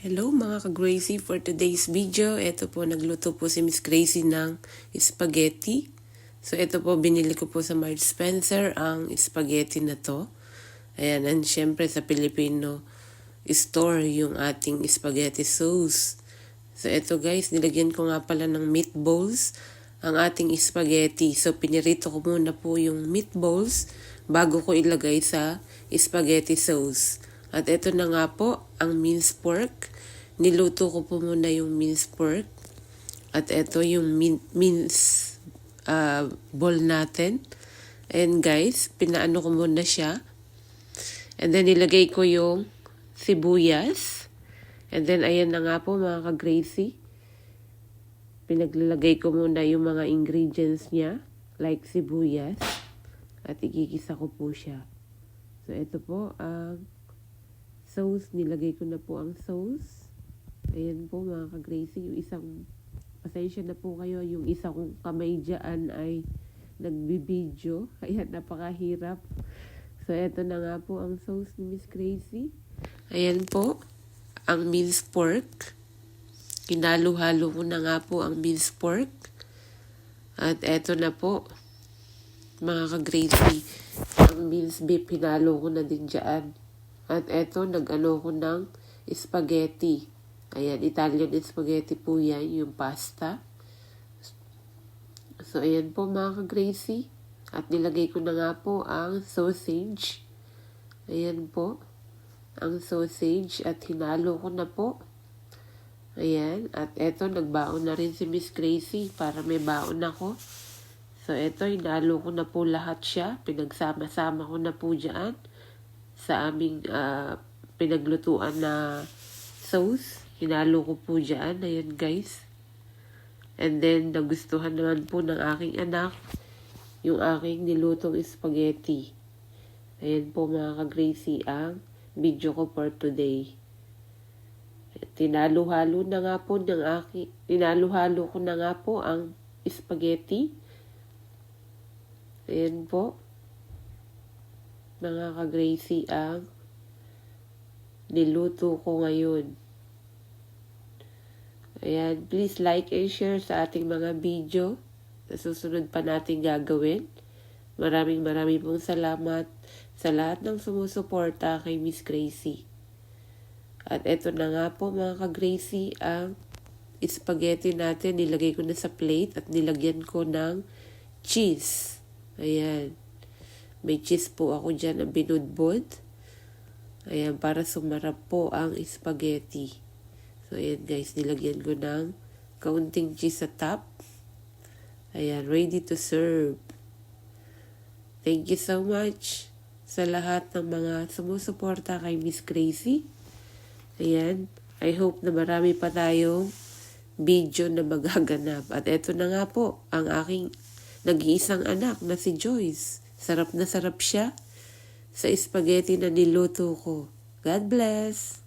Hello mga ka-Gracie, for today's video, ito po nagluto po si Miss Gracie ng spaghetti. So ito po binili ko po sa Marge Spencer ang spaghetti na to. Ayan, and syempre sa Filipino store yung ating spaghetti sauce. So ito guys, nilagyan ko nga pala ng meatballs ang ating spaghetti. So pinirito ko muna po yung meatballs bago ko ilagay sa spaghetti sauce. At ito na nga po ang minced pork. Niluto ko po muna yung minced pork. At ito yung min- mince uh, ball natin. And guys, pinaano ko muna siya. And then nilagay ko yung sibuyas. And then ayan na nga po mga ka-Gracie. Pinaglalagay ko muna yung mga ingredients niya. Like sibuyas. At igigisa ko po siya. So ito po ang sauce. Nilagay ko na po ang sauce. Ayan po mga ka-Gracie. Yung isang, pasensya na po kayo, yung isa kong kamay dyan ay nagbibideo. Kaya napakahirap. So eto na nga po ang sauce ni Miss Gracie. Ayan po, ang minced pork. Kinalo-halo ko na nga po ang minced pork. At eto na po, mga ka-Gracie, ang minced beef, hinalo ko na din dyan. At eto, nag-ano ko ng spaghetti. Ayan, Italian spaghetti po yan, yung pasta. So, ayan po mga ka-Gracie. At nilagay ko na nga po ang sausage. Ayan po, ang sausage. At hinalo ko na po. Ayan, at eto, nagbaon na rin si Miss Gracie para may baon ako. So, eto, hinalo ko na po lahat siya. Pinagsama-sama ko na po dyan sa aming uh, pinaglutuan na sauce. Hinalo ko po dyan. Ayan guys. And then, nagustuhan naman po ng aking anak yung aking nilutong spaghetti. Ayan po mga ka-Gracie ang video ko for today. Tinalo-halo na nga po ng aking, tinalo-halo ko na nga po ang spaghetti. Ayan po mga ka-Gracie ang niluto ko ngayon. Ayan, please like and share sa ating mga video na susunod pa natin gagawin. Maraming maraming pong salamat sa lahat ng sumusuporta kay Miss Gracie. At eto na nga po mga ka-Gracie ang spaghetti natin. Nilagay ko na sa plate at nilagyan ko ng cheese. Ayan. May cheese po ako dyan na binudbod. Ayan, para sumarap po ang spaghetti. So, ayan guys, nilagyan ko ng kaunting cheese sa top. Ayan, ready to serve. Thank you so much sa lahat ng mga sumusuporta kay Miss Gracie. Ayan, I hope na marami pa tayong video na magaganap. At eto na nga po, ang aking nag-iisang anak na si Joyce. Sarap na sarap siya sa spaghetti na niluto ko. God bless!